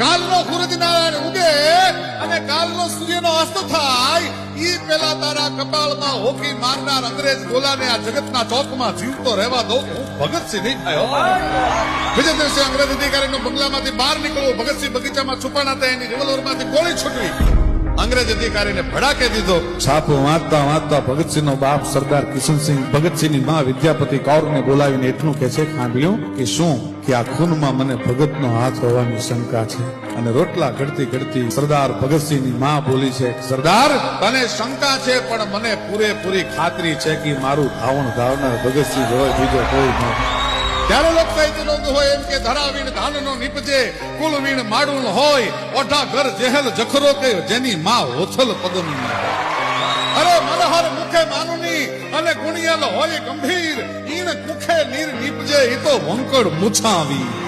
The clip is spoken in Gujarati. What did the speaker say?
કાલનો સૂરજનારાયણ ઉગે અને કાલનો સૂર્યનો અસ્ત થાય, ઈ પેલા તારા કપાળમાં હોકી મારનાર અંગ્રેજ ગોલાને આ જગતના ચોકમાં જીવતો રહેવા દો હું ભગતસિંહ નહીં થયો બીજા દિવસે અંગ્રેજ અધિકારીનો બંગલામાંથી બહાર નીકળવું, ભગતસિંહ બગીચામાં છુપાણા હતા એની રિવોલ્વરમાંથી ગોળી છૂટવી. અંગ્રેજ અધિકારીને ભડાકે દીધો. છાપો વાંચતા વાંચતા ભગતસિંહનો બાપ સરદાર કિશનસિંહ ભગતસિંહની માં વિદ્યાપતિ કૌરને બોલાવીને એટલું કહે છે સાંભળ્યું કે શું કે આ ખૂનમાં મને ભગતનો હાથ હોવાની શંકા છે. અને રોટલા ઘડતી ઘડતી સરદાર ભગતસિંહની માં બોલી છે, સરદાર, તને શંકા છે, પણ મને પૂરેપૂરી ખાતરી છે કે મારું ધાવણ ધાવનાર ભગતસિંહ હોય બીજો કોઈ નહીં ત્યારે લોક નોંધ હોય એમ કે ધરાવીણ ધાનનો નીપજે, કુલવીણ માડુલ હોય ઓઢા ઘર જેહલ જખરો કે જેની માં ઓથલ પદમ અરે મનહર મુખે માનુની અને ગુણિયલ હોય ગંભીર ઈણ નીર ઈ તો વંકડ મુછાવી.